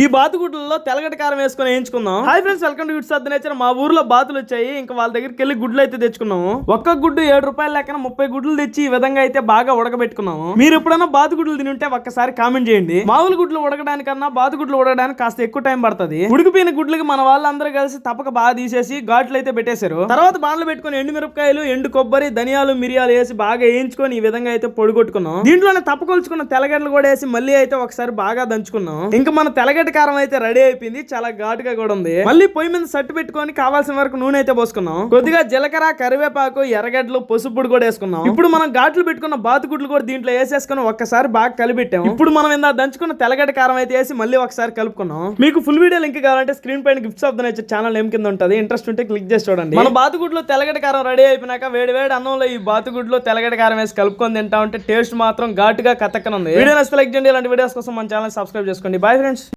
ఈ బాతుగుడ్లలో తెలగటి కారం వేసుకొని వేయించుకుందాం. Hi friends welcome to goods అద్దె నేచర్ మా ఊర్లో బాతులు వచ్చాయి. ఇంకా వాళ్ళ దగ్గరికి వెళ్ళి గుడ్లు అయితే తెచ్చుకున్నాము. ఒక్క గుడ్డు ఏడు రూపాయల లెక్కన ముప్పై గుడ్లు తెచ్చి ఈ విధంగా అయితే బాగా ఉడకబెట్టుకున్నాము. మీరు ఎప్పుడైనా బాతుగుడ్లు తిని ఉంటే ఒక్కసారి కామెంట్ చేయండి. మామూలు గుడ్లు ఉడకడానికన్నా బాతుగుడ్లు ఉడకడానికి కాస్త ఎక్కువ టైం పడుతుంది. ఉడికిపోయిన గుడ్లకి మన వాళ్ళందరూ కలిసి తప్పక బాగా తీసేసి ఘాట్లు అయితే పెట్టేశారు. తర్వాత బాండ్లు పెట్టుకొని ఎండు మిరపకాయలు ఎండు కొబ్బరి ధనియాలు మిరియాలు వేసి బాగా వేయించుకొని ఈ విధంగా అయితే పొడిగొట్టుకున్నాం. దీంట్లోనే తప్పకొలుచుకున్న తెలగడ్డలు కూడా వేసి మళ్ళీ అయితే ఒకసారి బాగా దంచుకున్నాం. ఇంకా మన తెల్లగడ్డ కారం అయితే రెడీ అయిపోయింది చాలా ఘాటుగా కూడా ఉంది. మళ్ళీ పొయ్యి మీద సట్టు పెట్టుకొని కావాల్సిన వరకు నూనె అయితే పోసుకున్నాం. కొద్దిగా జీలకర్ర కరివేపాకు ఎర్రగడ్డలు పసుపు పొడి కూడా వేసుకున్నాం. ఇప్పుడు మనం ఘాట్లు పెట్టుకున్న బాతుగుడ్లు కూడా దీంట్లో వేసేసుకుని ఒక్కసారి బాగా కలిపెట్టాం ఇప్పుడు మనం ఇందా దంచుకున్న తెల్లగడ్డ కారం అయితే వేసి మళ్ళీ ఒకసారి కలుపుకున్నాం. మీకు ఫుల్ వీడియో లింక్ కావాలంటే స్క్రీన్ పైన gifts of the nature channel ఏం కింద ఉంటుంది. ఇంట్రెస్ట్ ఉంటే క్లిక్ చేసి చూడండి. మన బాతుగుడ్లో తెల్లగడ్డ కారం రెడీ అయిపోయినాక వేడి వేడి అన్నంలో ఈ బాతుగుడ్లో తెల్లగడ్డ కారం వేసి కలుపుకొని తింటా ఉంటే టేస్ట్ మాత్రం ఘాటుగా కతక్కనుంది. వీడియో నచ్చితే లైక్ చేయండి. ఇలాంటి వీడియోస్ కోసం మన ఛానల్ సబ్స్క్రైబ్ చేసుకోండి. Bye friends